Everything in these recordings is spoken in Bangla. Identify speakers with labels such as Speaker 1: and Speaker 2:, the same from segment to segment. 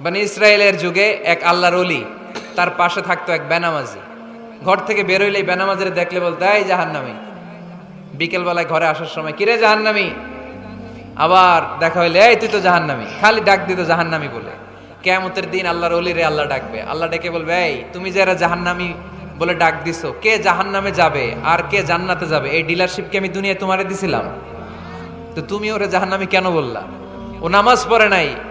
Speaker 1: মানে ইসরায়েলের যুগে এক আল্লাহর অলি তার পাশে থাকতো এক বেনামাজি। ঘর থেকে বেরোইলেই বেনামাজিরে দেখলে বলতে, এই জাহান্নামি। বিকেলবেলায় ঘরে আসার সময়, কিরে জাহান্নামি? আবার দেখা হইলে, এই, তুই তো জাহান্নামি। খালি ডাক দিত জাহান্নামি বলে। কেয়ামতের দিন আল্লাহর অলি রে আল্লাহ ডাকবে। আল্লাহ ডেকে বলবে, এই, তুমি যারা জাহান্নামি বলে ডাক দিছো, কে জাহান্নামে যাবে আর কে জান্নাতে যাবে? এই ডিলারশিপকে আমি দুনিয়ায় তোমারে দিছিলাম। তো তুমি ওরে জাহান্নামি কেন বললা? ও নামাজ পড়ে নাই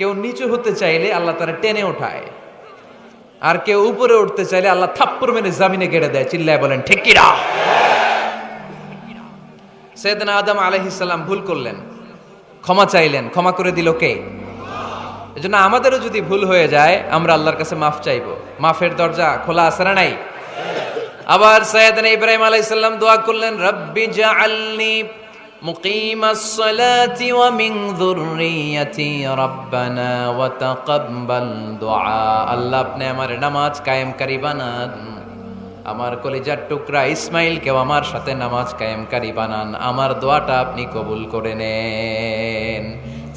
Speaker 1: কেউ নিচু হতে চাইলে আল্লাহ তারা টেনে ওঠায়। আর কেউ উপরে উঠতে চাইলে আল্লাহ থাপ্পড় মেরে জামিনে গেড়ে দেয়, চিল্লায় বলেন, ঠিক কিরা? সৈয়দনা আদম আলহিসাল্লাম ভুল করলেন। ক্ষমা চাইলেন। ক্ষমা করে দিল কে? এজন্য আমাদেরও যদি ভুল হয়ে যায়, আমরা আল্লাহর কাছে মাফ চাইব। মাফের দরজা খোলা আছে না নাই? আবার সৈয়দনা ইব্রাহিম আলাইহিস সালাম দোয়া করলেন, রব্বি জাআলনি মুকিম الصلاة ومن ذريتي ربنا وتقبل دعاء আল্লাহ আপনি আমার নামাজ কায়েমকারী বানান আমার কলিজার টুকরা ইসমাইল কেউ আমার সাথে নামাজ কায়েমকারী বানান আমার দোয়াটা আপনি কবুল করে নেন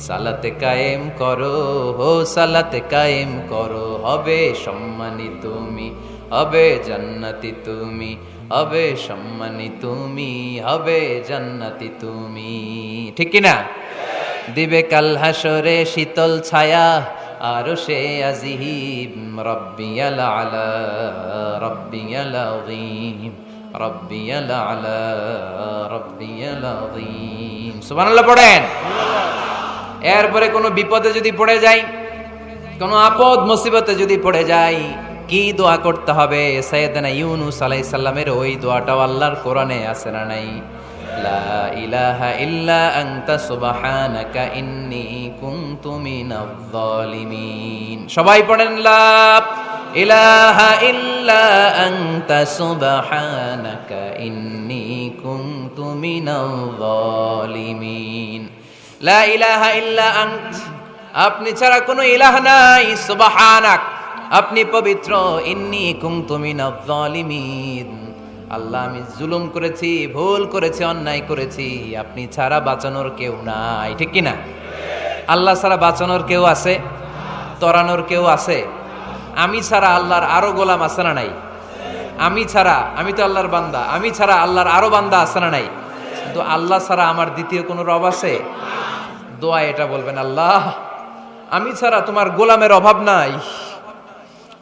Speaker 1: সালাতে কায়েম করো হো সালাতে কায়েম করো হবে সম্মানী তুমি হবে জান্নাতি তুমি হবে সম্মানী তুমি, হবে জান্নাতি তুমি। ঠিক কি না দিবে কাল হাসরে শীতল ছায়া আর সে আজিহিম রব্বিয়াল আলা, রব্বিয়াল আযীম, রব্বিয়াল আলা, রব্বিয়াল আযীম। সুবহানাল্লাহ পড়েন। এরপরে কোনো বিপদে যদি পড়ে যাই, কোনো আপদ, মুসিবতে যদি পড়ে যাই কি দোয়া করতে হবে? সৈয়দনা ইউনুস আলাইহিস সালামের ওই দোয়াটাও আল্লাহর কোরআনে আছে না নাই? লা ইলাহা ইল্লা আনতা সুবহানাকা ইন্নী কুনতু মিনাজ জালিমিন সবাই পড়েন, লা ইলাহা ইল্লা আনতা সুবহানাকা ইন্নী কুনতু মিনাজ জালিমিন লা ইলাহা ইল্লা আন্ত, আপনি ছাড়া কোনো ইলাহ নাই, সুবহানাক। আপনি পবিত্র, ইন্নি কুনতু মিনাজ জালিমিন আল্লাহ, আমি জুলুম করেছি, ভুল করেছি, অন্যায় করেছি, আপনি ছাড়া বাঁচানোর কেউ নাই, ঠিক না আল্লাহ ছাড়া বাঁচানোর কেউ আছে? তরানোর কেউ আছে? আমি ছাড়া আল্লাহর আরও গোলাম আছে না নাই? আমি ছাড়া, আমি তো আল্লাহর বান্দা, আমি ছাড়া আল্লাহর আরও বান্দা আছে না নাই? কিন্তু আল্লাহ ছাড়া আমার দ্বিতীয় কোনো রব আছে? দোয়া এটা বলবেন, আল্লাহ, আমি ছাড়া তোমার গোলামের অভাব নাই।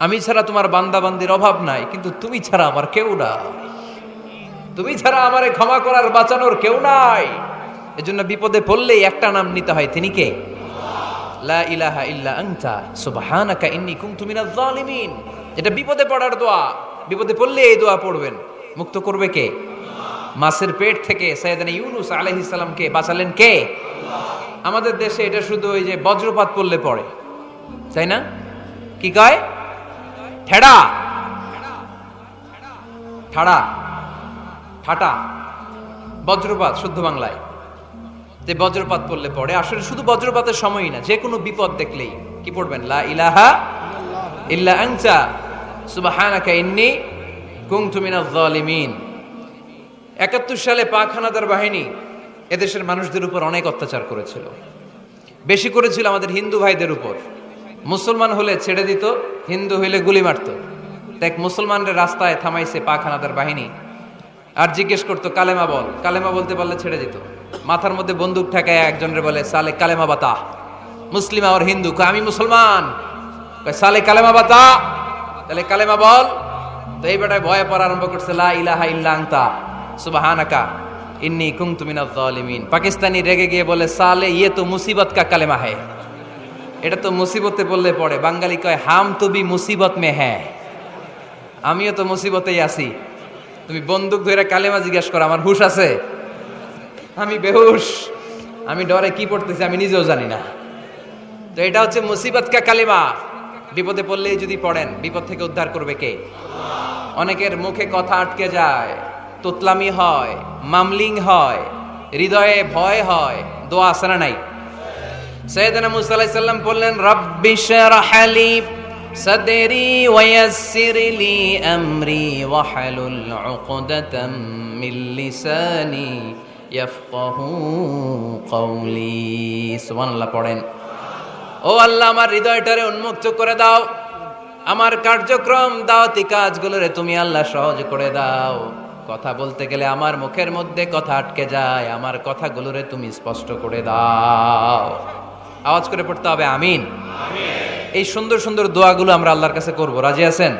Speaker 1: আমি ছাড়া তোমার বান্দাবান্দির অভাব নাই, কিন্তু তুমি ছাড়া আমার কেউ না তুমি ছাড়া আমারে ক্ষমা করার, বাঁচানোর কেউ নাই। এজন্য বিপদে পড়লেই একটা নাম নিতে হয়। তিনি কে? লা ইলাহা ইল্লা আনতা, সুবহানাকা ইন্নী কুনতু মিনাজ জালিমিন। এটা বিপদে পড়ার দোয়া। বিপদে পড়লে এই দোয়া পড়বেন। মুক্ত করবে কে? মাছের পেট থেকে সৈয়দানা ইউনুস আলাইহিস সালামকে বাঁচালেন কে? আমাদের দেশে এটা শুধু ওই যে বজ্রপাত পড়লে পড়ে। তাই না? কি কয়? ঠেড়া। ঠাড়া। ঠাটা। বজ্রপাত, শুদ্ধ বাংলায়। যে বজ্রপাত পড়লে পড়ে। আসলে শুধু বজ্রপাতের সময়ই না, যে কোনো বিপদ দেখলেই। কি পড়বেন? লা ইলাহা ইল্লা আনতা। সুবহানাকা ইন্নী কুনতু মিনাজ জালিমিন একাত্তর সালে পাক হানাদার বাহিনী এদেশের মানুষদের উপর অনেক অত্যাচার করেছিল। বেশি করেছিল আমাদের হিন্দু ভাইদের উপর। মুসলমান হলে ছেড়ে দিত। হিন্দু হইলে গুলি মারত। দেখ মুসলমানদের রাস্তায় থামাইছে পাক হানাদার বাহিনী। আর জিজ্ঞেস করতো, কালেমা বল? কালেমা বলতে পারলে ছেড়ে দিত। মাথার মধ্যে বন্দুক ঠেকায় একজনের বলে, সালে কালেমা বাতা। মুসলিম আর হিন্দু আমি মুসলমান? সালে কালেমা বাতা? তাহলে, কালেমা বল? তো এই বেটায় ভয়ে পড়া আরম্ভ করছে, লা ইলাহা ইল্লা আনতা, সুবহানাকা, ইন্নী কুনতু মিনাজ জালিমিন পাকিস্তানি রেগে গিয়ে বলে, সালে ইয়ে তো মুসিবত কা কালেমা है এটা তো মুসিবতে বললে পড়ে। বাঙালি কয়, হাম তো বি মুসিবত মে হ্যাঁ। আমিও তো মুসিবতেই আছি। তুমি বন্দুক ধরে কালেমা জিজ্ঞেস করো, আমার হুশ আছে? আমি বেহুশ। আমি ডরে কি পড়তেছি আমি নিজেও জানি না। তো এটা হচ্ছে মুসিবত কা কালিমা। বিপদে পড়লেই যদি পড়েন, বিপদ থেকে উদ্ধার করবে কে? অনেকের মুখে কথা আটকে যায়, তোতলামি হয়, মামলিং হয়, হৃদয়ে ভয় হয়, দোয়া আছে না নাই? সৈয়দনা মুসা আলাইহিস সালাম বললেন, রাব্বি শরহ লি সাদরি ওয়ায়াসসির লি আমরি ওয়াহলুল উকদাতাম মিন লিসানি ইয়াফকাহু কওলি। সুবহানাল্লাহ, পড়েন। ও আল্লাহ, আমার হৃদয়টারে উন্মুক্ত করে দাও। আমার কার্যক্রম, দাওয়াতি কাজগুলোরে তুমি আল্লাহ সহজ করে দাও। কথা বলতে গেলে আমার মুখের মধ্যে কথা আটকে যায়, আমার কথাগুলোরে তুমি স্পষ্ট করে দাও। আওয়াজ করে পড়তে হবে, আমিন। এই সুন্দর সুন্দর দোয়াগুলো আমরা আল্লাহর কাছে করব। রাজি আছেন?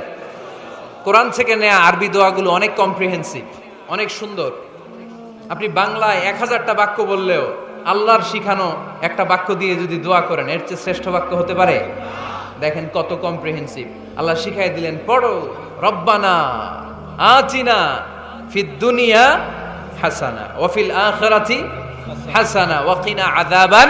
Speaker 1: কোরআন থেকে নেয়া আরবি দোয়াগুলো অনেক কম্প্রিহেন্সিভ অনেক সুন্দর। আপনি বাংলায় এক হাজারটা বাক্য বললেও আল্লাহর শিখানো একটা বাক্য দিয়ে যদি দোয়া করেন, এর চেয়ে শ্রেষ্ঠ বাক্য হতে পারে? দেখেন কত কম্প্রিহেন্সিভ আল্লাহ শিখাই দিলেন, পড়ো, রব্বানা আচিনা ফিদ দুনিয়া হাসানা ওয়াফিল আখিরাতি হাসানা ওয়াকিনা আযাবান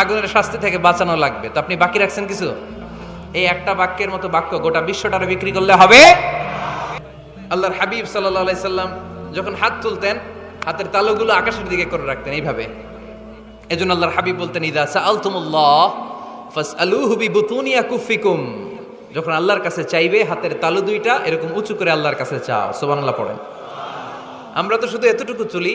Speaker 1: আগুনের শাস্তি থেকে বাঁচানো লাগবে। তো আপনি বাকি রাখছেন কিছু? এই একটা বাক্যের মতো বাক্য গোটা বিশ্বটারে বিক্রি করলে হবে? আল্লাহর হাবিব সাল্লাহ সাল্লাম যখন হাত তুলতেন, হাতের তালুগুলো আকাশের দিকে করে রাখতেন এইভাবে। এজন্য আল্লাহর হাবিব বলতেন, ইদা সাআলতুমুল্লাহ ফাসআলুহু বিবুতুনিয়া কুফিকুম যখন আল্লাহর কাছে চাইবে, হাতের তালু দুইটা এরকম উঁচু করে আল্লাহর কাছে চাও। সুবহানাল্লাহ পড়েন। আমরা তো শুধু এতটুকু চলি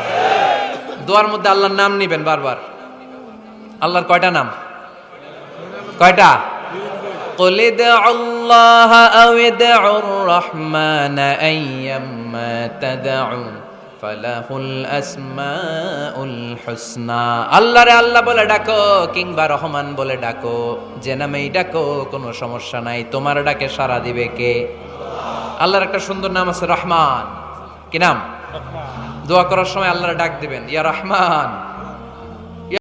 Speaker 1: দোয়ার মধ্যে আল্লাহর নাম নিবেন বারবার আল্লাহর কয়টা নাম কয়টা قل ادعوا الله أو ادعوا الرحمن أيما تدعوا ফালাহুল আসমাউল হুসনা আল্লাহ রে আল্লাহ বলে ডাকো কিংবা রহমান বলে ডাকো যে নামেই ডাকো কোনো সমস্যা নাই তোমার ডাকে সারা দিবে কে আল্লাহর একটা সুন্দর নাম আছে রহমান কি নাম দোয়া করার সময় আল্লাহর ডাক দিবেন ইয়া রহমান।